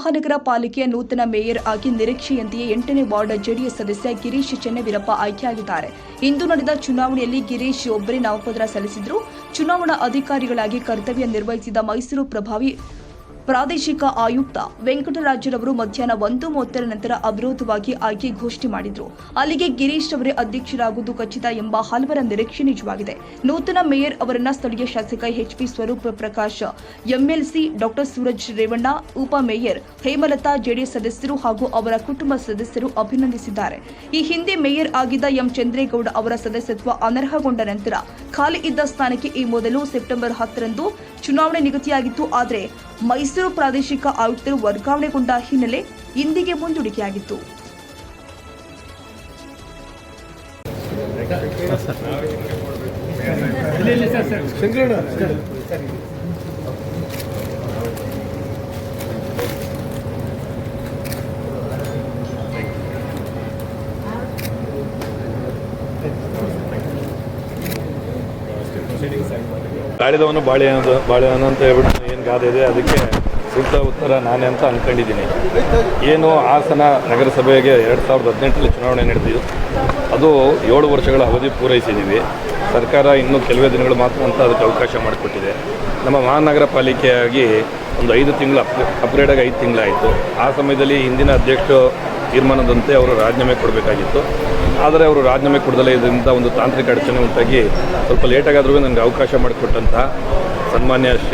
ಮಹಾನಗರ ಪಾಲಿಕೆಯ ನೂತನ ಮೇಯರ್ ಆಗಿ ನಿರೀಕ್ಷೆಯಂತೆಯೇ ಎಂಟನೇ ವಾರ್ಡ್ ಜೆಡಿಎಸ್ ಸದಸ್ಯ ಗಿರೀಶ್ ಚೆನ್ನವೀರಪ್ಪ ಆಯ್ಕೆಯಾಗಿದ್ದಾರೆ. ಇಂದು ನಡೆದ ಚುನಾವಣೆಯಲ್ಲಿ ಗಿರೀಶ್ ಒಬ್ಬರೇ ನಾಮಪತ್ರ ಸಲ್ಲಿಸಿದ್ರು. ಚುನಾವಣಾ ಅಧಿಕಾರಿಗಳಾಗಿ ಕರ್ತವ್ಯ ನಿರ್ವಹಿಸಿದ ಮೈಸೂರು ಪ್ರಭಾವಿ ಪ್ರಾದೇಶಿಕ ಆಯುಕ್ತ ವೆಂಕಟರಾಜರವರು ಮಧ್ಯಾಹ್ನ ಒಂದು ಮೂವತ್ತರ ನಂತರ ಅವಿರೋಧವಾಗಿ ಆಯ್ಕೆ ಘೋಷಣೆ ಮಾಡಿದ್ರು. ಅಲ್ಲಿಗೆ ಗಿರೀಶ್ ಅವರೇ ಅಧ್ಯಕ್ಷರಾಗುವುದು ಖಚಿತ ಎಂಬ ಹಲವರ ನಿರೀಕ್ಷೆ ನಿಜವಾಗಿದೆ. ನೂತನ ಮೇಯರ್ ಅವರನ್ನ ಸ್ಥಳೀಯ ಶಾಸಕ H P Swaroop Prakash, MLC doctor Suraj Revanna, ಉಪ ಮೇಯರ್ ಹೇಮಲತಾ ಜೆಡಿಎಸ್ ಸದಸ್ಯರು ಹಾಗೂ ಅವರ ಕುಟುಂಬ ಸದಸ್ಯರು ಅಭಿನಂದಿಸಿದ್ದಾರೆ. ಈ ಹಿಂದೆ ಮೇಯರ್ ಆಗಿದ್ದ ಎಂ ಚಂದ್ರೇಗೌಡ ಅವರ ಸದಸ್ಯತ್ವ ಅನರ್ಹಗೊಂಡ ನಂತರ ಖಾಲಿ ಇದ್ದ ಸ್ಥಾನಕ್ಕೆ ಈ ಮೊದಲು ಸೆಪ್ಟೆಂಬರ್ ಹತ್ತರಂದು ಚುನಾವಣೆ ನಿಗದಿಯಾಗಿತ್ತು. ಆದರೆ ಮೈಸೂರು ಪ್ರಾದೇಶಿಕ ಆಯುಕ್ತರು ವರ್ಗಾವಣೆಗೊಂಡ ಹಿನ್ನೆಲೆ ಇಂದಿಗೆ ಮುಂದೂಡಿಕೆಯಾಗಿತ್ತು. ಕಾಳಿದವನು ಬಾಳೆಹಣ್ಣು ಬಾಳೆಹಣ್ಣು ಅಂತ ಹೇಳ್ಬಿಟ್ಟು ಏನು ಗಾದೆ ಇದೆ, ಅದಕ್ಕೆ ಸೂಕ್ತ ಉತ್ತರ ನಾನೇ ಅಂತ ಅಂದ್ಕೊಂಡಿದ್ದೀನಿ ಏನು ಹಾಸನ ನಗರಸಭೆಗೆ ಎರಡು ಸಾವಿರದ ಹದಿನೆಂಟರಲ್ಲಿ ಚುನಾವಣೆ ನಡೆದಿದ್ದು, ಅದು ಏಳು ವರ್ಷಗಳ ಅವಧಿ ಪೂರೈಸಿದ್ದೀವಿ. ಸರ್ಕಾರ ಇನ್ನೂ ಕೆಲವೇ ದಿನಗಳು ಮಾತ್ರ ಅಂತ ಅದಕ್ಕೆ ಅವಕಾಶ ಮಾಡಿಕೊಟ್ಟಿದೆ. ನಮ್ಮ ಮಹಾನಗರ ಪಾಲಿಕೆಯಾಗಿ ಒಂದು ಐದು ತಿಂಗಳು ಅಪ್ ಅಪ್ಗ್ರೇಡಾಗಿ ಐದು ತಿಂಗಳಾಯಿತು. ಆ ಸಮಯದಲ್ಲಿ ಹಿಂದಿನ ಅಧ್ಯಕ್ಷ ತೀರ್ಮಾನದಂತೆ ಅವರು ರಾಜೀನಾಮೆ ಕೊಡಬೇಕಾಗಿತ್ತು. ಆದರೆ ಅವರು ರಾಜೀನಾಮೆ ಕೊಡದಲೇ ಇದರಿಂದ ಒಂದು ತಾಂತ್ರಿಕ ಅಡಚಣೆ ಉಂಟಾಗಿ ಸ್ವಲ್ಪ ಲೇಟಾಗಾದ್ರೂ ನನಗೆ ಅವಕಾಶ ಮಾಡಿಕೊಟ್ಟಂತಹ ಸನ್ಮಾನ್ಯ ಶ್ರೀ